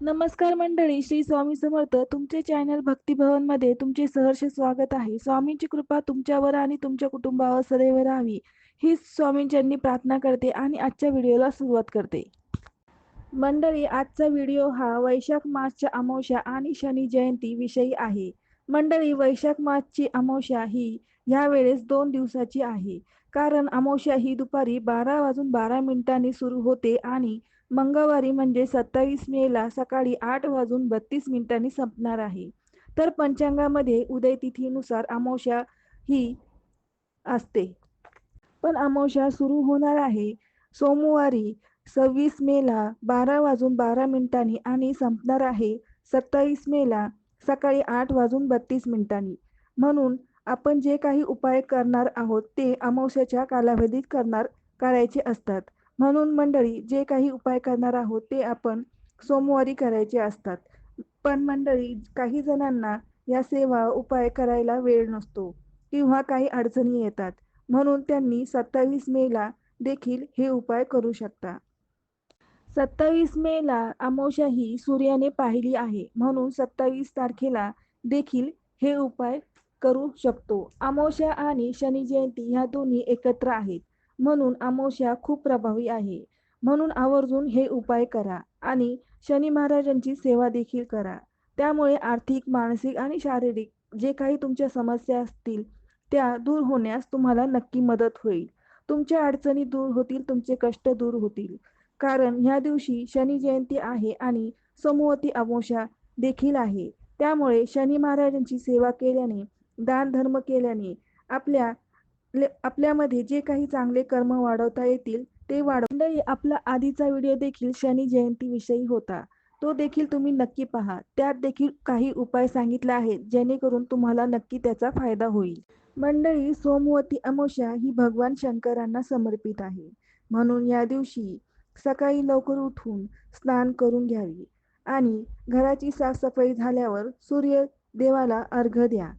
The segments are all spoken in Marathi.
नमस्कार मंडळी श्री स्वामी समर्थ. तुमचे चॅनल भक्तिभवनमध्ये तुमचे सहर्ष स्वागत आहे. स्वामींची कृपा तुमच्यावर आणि तुमच्या कुटुंबावर सदैव राहावी. हीच स्वामींच्यांनी प्रार्थना करते आणि आजच्या व्हिडिओला सुरुवात करते. मंडळी आजचा व्हिडिओ हा वैशाख मासच्या अमावस्या आणि शनी जयंती विषयी आहे. मंडळी वैशाख मासची अमावस्या ही ह्या वेळेस दोन दिवसाची आहे. कारण अमावस्या ही दुपारी बारा वाजून बारा मिनिटांनी सुरू होते आणि मंगळवारी म्हणजे सत्तावीस मेला सकाळी आठ वाजून बत्तीस मिनिटांनी संपणार आहे. तर पंचांगामध्ये उदय तिथीनुसार अमावस्या ही असते. पण अमावस्या सुरू होणार आहे. सोमवारी सव्वीस मेला बारा वाजून बारा मिनिटांनी आणि संपणार आहे. सत्तावीस मेला सकाळी आठ वाजून बत्तीस मिनिटांनी. म्हणून आपण जे काही उपाय करणार आहोत ते अमावस्याच्या कालावधीत करणार करायचे असतात. म्हणून मंडळी जे काही उपाय करणार आहोत ते आपण सोमवारी करायचे असतात. पण मंडळी काही जणांना या सेवा उपाय करायला वेळ नसतो किंवा काही अडचणी येतात. म्हणून त्यांनी सत्तावीस मेला देखील हे उपाय करू शकता. सत्तावीस मेला अमावस्या ही सूर्याने पाहिली आहे. म्हणून सत्तावीस तारखेला देखील हे उपाय करू शकतो. अमावस्या आणि शनी जयंती ह्या दोन्ही एकत्र आहेत. म्हणून अमावस्या खूप प्रभावी आहे. म्हणून आवर्जून हे उपाय करा आणि शनी महाराजांची सेवा देखील करा. त्यामुळे आर्थिक मानसिक आणि शारीरिक जे काही तुमच्या समस्या असतील त्या दूर होण्यास तुम्हाला नक्की मदत होईल. तुमच्या अडचणी दूर होतील तुमचे कष्ट दूर होतील. कारण ह्या दिवशी शनी जयंती आहे आणि समूहती अमावस्या देखील आहे. त्यामुळे शनी महाराजांची सेवा केल्याने दान धर्म केल्याने आपल्या आपल्यामध्ये जे काही चांगले कर्म वाढवता येतील ते वाढव आपला आधीचा व्हिडिओ देखील शनी जयंती विषयी होता. तो देखील तुम्ही नक्की पहा. त्यात देखील काही उपाय सांगितले आहेत जेणेकरून तुम्हाला नक्की त्याचा फायदा होईल. मंडळी सोमवती अमावस्या ही भगवान शंकरांना समर्पित आहे. म्हणून या दिवशी सकाळी लवकर उठून स्नान करून घ्यावी आणि घराची साफसफाई झाल्यावर सूर्य देवाला अर्घ द्या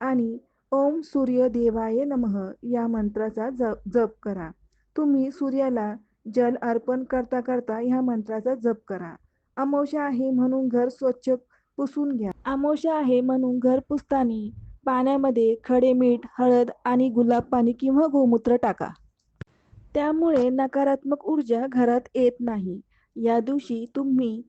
आणि ओम सूर्य देवाय नमः या मंत्राचा जप करा. तुम्ही सूर्याला जल अर्पण करता करता ह्या मंत्राचा जप करा. अमावस्या आहे म्हणून घर स्वच्छ पुसून घ्या. अमावस्या आहे म्हणून घर पुसताना पाण्यामध्ये खडे मीठ हळद आणि गुलाब पाणी किंवा गोमूत्र टाका. त्यामुळे नकारात्मक ऊर्जा घरात येत नाही. या दिवशी तुम्ही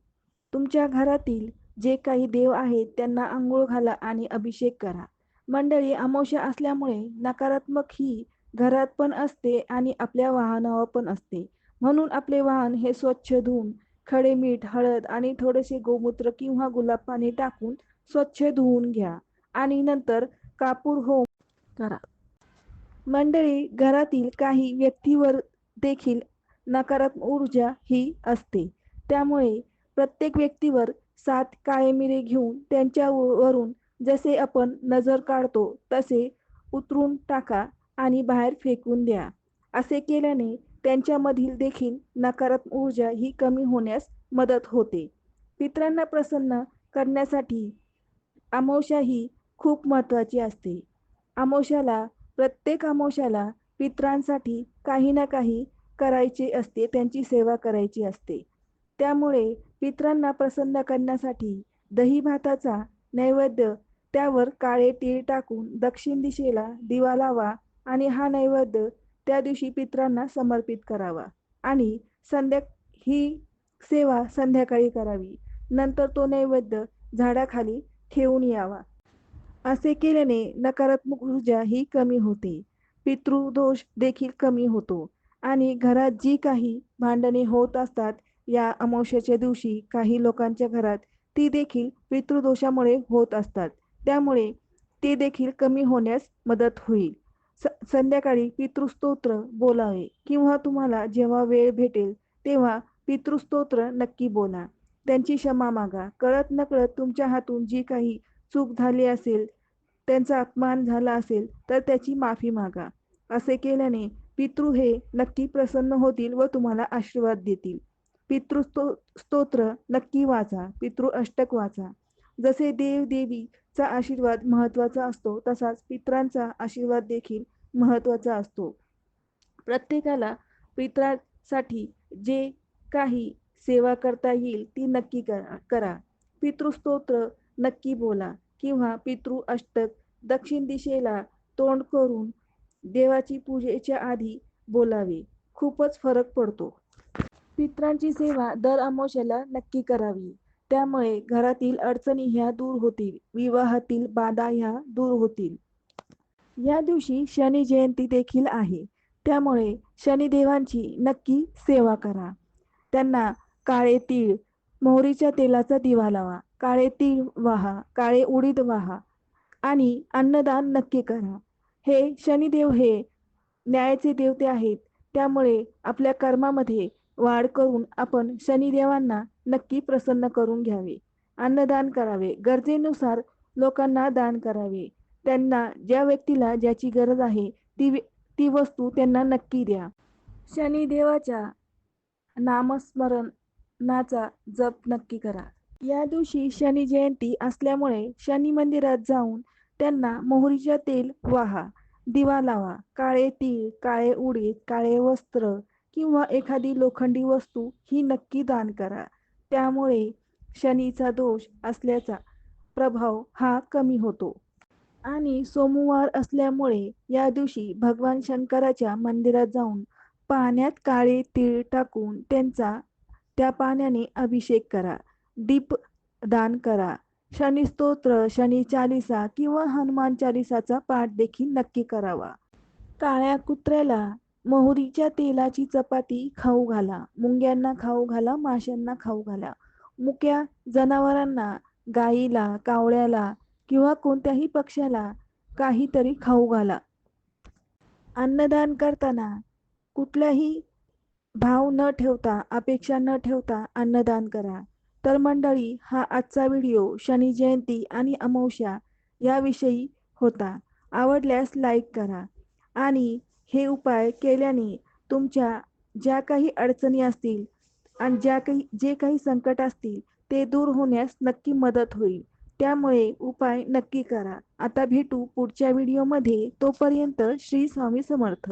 तुमच्या घरातील जे काही देव आहेत त्यांना आंघोळ घाला आणि अभिषेक करा. मंडळी अमावस्या असल्यामुळे नकारात्मक ही घरात पण असते आणि आपल्या वाहनावर पण असते. म्हणून आपले वाहन हे स्वच्छ धुवून खडे मीठ हळद आणि थोडेसे गोमूत्र किंवा गुलाब पाणी टाकून स्वच्छ धुवून घ्या आणि नंतर कापूर होम करा. मंडळी घरातील काही व्यक्तीवर देखील नकारात्मक ऊर्जा ही असते. त्यामुळे प्रत्येक व्यक्तीवर सात काळे मिरे घेऊन त्यांच्यावरून जसे आपण नजर काढतो तसे उतरून टाका आणि बाहेर फेकून द्या. असे केल्याने त्यांच्यामधील देखील नकारात्मक ऊर्जा ही कमी होण्यास मदत होते. पित्रांना प्रसन्न करण्यासाठी अमावश्या ही खूप महत्त्वाची असते. अमावश्याला प्रत्येक अमावश्याला पित्रांसाठी काही ना काही करायचे असते त्यांची सेवा करायची असते. त्यामुळे पित्रांना प्रसन्न करण्यासाठी दही भाताचा नैवेद्य त्यावर काळे तीळ टाकून दक्षिण दिशेला दिवा लावा आणि हा नैवेद्य त्या दिवशी पित्रांना समर्पित करावा. आणि संध्या ही सेवा संध्याकाळी करावी. नंतर तो नैवेद्य झाडाखाली ठेवून यावा. असे केल्याने नकारात्मक ऊर्जा ही कमी होते. पितृदोष देखील कमी होतो. आणि घरात जी काही भांडणे होत असतात या अमावस्याच्या दिवशी काही लोकांच्या घरात ती देखील पितृदोषामुळे होत असतात. त्यामुळे ते देखील कमी होण्यास मदत होईल. स संध्याकाळी पितृस्तोत्र बोलावे किंवा तुम्हाला जेव्हा वेळ भेटेल तेव्हा पितृस्तोत्र नक्की बोला. त्यांची क्षमा मागा. कळत नकळत तुमच्या हातून जी काही चूक झाली असेल त्यांचा अपमान झाला असेल तर त्याची माफी मागा. असे केल्याने पितृ हे नक्की प्रसन्न होतील व तुम्हाला आशीर्वाद देतील. पितृस्तो स्तोत्र नक्की वाचा. पितृ अष्टक वाचा. जसे देव देवी चा आशीर्वाद महत्त्वाचा असतो तसाच पित्रांचा आशीर्वाद देखील महत्त्वाचा असतो. प्रत्येकाला पित्रासाठी जे काही सेवा करता येईल ती नक्की करा करा. पितृस्तोत्र नक्की बोला किंवा पितृ अष्टक दक्षिण दिशेला तोंड करून देवाची पूजेच्या आधी बोलावे. खूपच फरक पडतो. पित्रांची सेवा दर अमावस्येला नक्की करावी. त्यामुळे घरातील अडचणी ह्या दूर होतील. विवाहातील बाधा ह्या दूर होतील. या दिवशी शनी जयंती देखील आहे. त्यामुळे शनिदेवांची नक्की सेवा करा. त्यांना काळे तीळ मोहरीच्या तेलाचा दिवा लावा. काळे तीळ वाहा काळे उडीद वाहा आणि अन्नदान नक्की करा. हे शनिदेव हे न्यायाचे देवते आहेत. त्यामुळे आपल्या कर्मामध्ये वाढ करून आपण शनिदेवांना नक्की प्रसन्न करून घ्यावे. अन्नदान करावे. गरजेनुसार लोकांना दान करावे. त्यांना ज्या व्यक्तीला ज्याची गरज आहे ती ती वस्तू त्यांना नक्की द्या. शनिदेवाच्या नामस्मरणाचा जप नक्की करा. या दिवशी शनी जयंती असल्यामुळे शनी मंदिरात जाऊन त्यांना मोहरीच्या तेल वाहा दिवा लावा. काळे तीळ काळे उडीद काळे वस्त्र किंवा एखादी लोखंडी वस्तू ही नक्की दान करा. त्यामुळे शनीचा दोष असल्याचा प्रभाव हा कमी होतो. आणि सोमवार असल्यामुळे या दिवशी भगवान शंकराच्या मंदिरात जाऊन पाण्यात काळे तीळ टाकून त्यांचा त्या पाण्याने अभिषेक करा दीप दान करा. शनी स्तोत्र शनी चालिसा किंवा हनुमान चालिसाचा पाठ देखील नक्की करावा. काळ्या कुत्र्याला मोहरीच्या तेलाची चपाती खाऊ घाला मुंग्यांना खाऊ घाला माशांना खाऊ घाला. मुक्या जनावरांना गाईला कावळ्याला किंवा कोणत्याही पक्ष्याला काहीतरी खाऊ घाला. अन्नदान करताना कुठल्याही भाव न ठेवता अपेक्षा न ठेवता अन्नदान करा. तर मंडळी हा आजचा व्हिडिओ शनी जयंती आणि अमावस्या याविषयी होता. आवडल्यास लाईक करा आणि हे उपाय केल्याने तुमच्या ज्या काही अडचणी असतील आणि ज्या काही जे काही संकट असतील ते दूर होण्यास नक्की मदत होईल. त्यामुळे उपाय नक्की करा. आता भेटू पुढच्या व्हिडिओमध्ये तोपर्यंत श्री स्वामी समर्थ.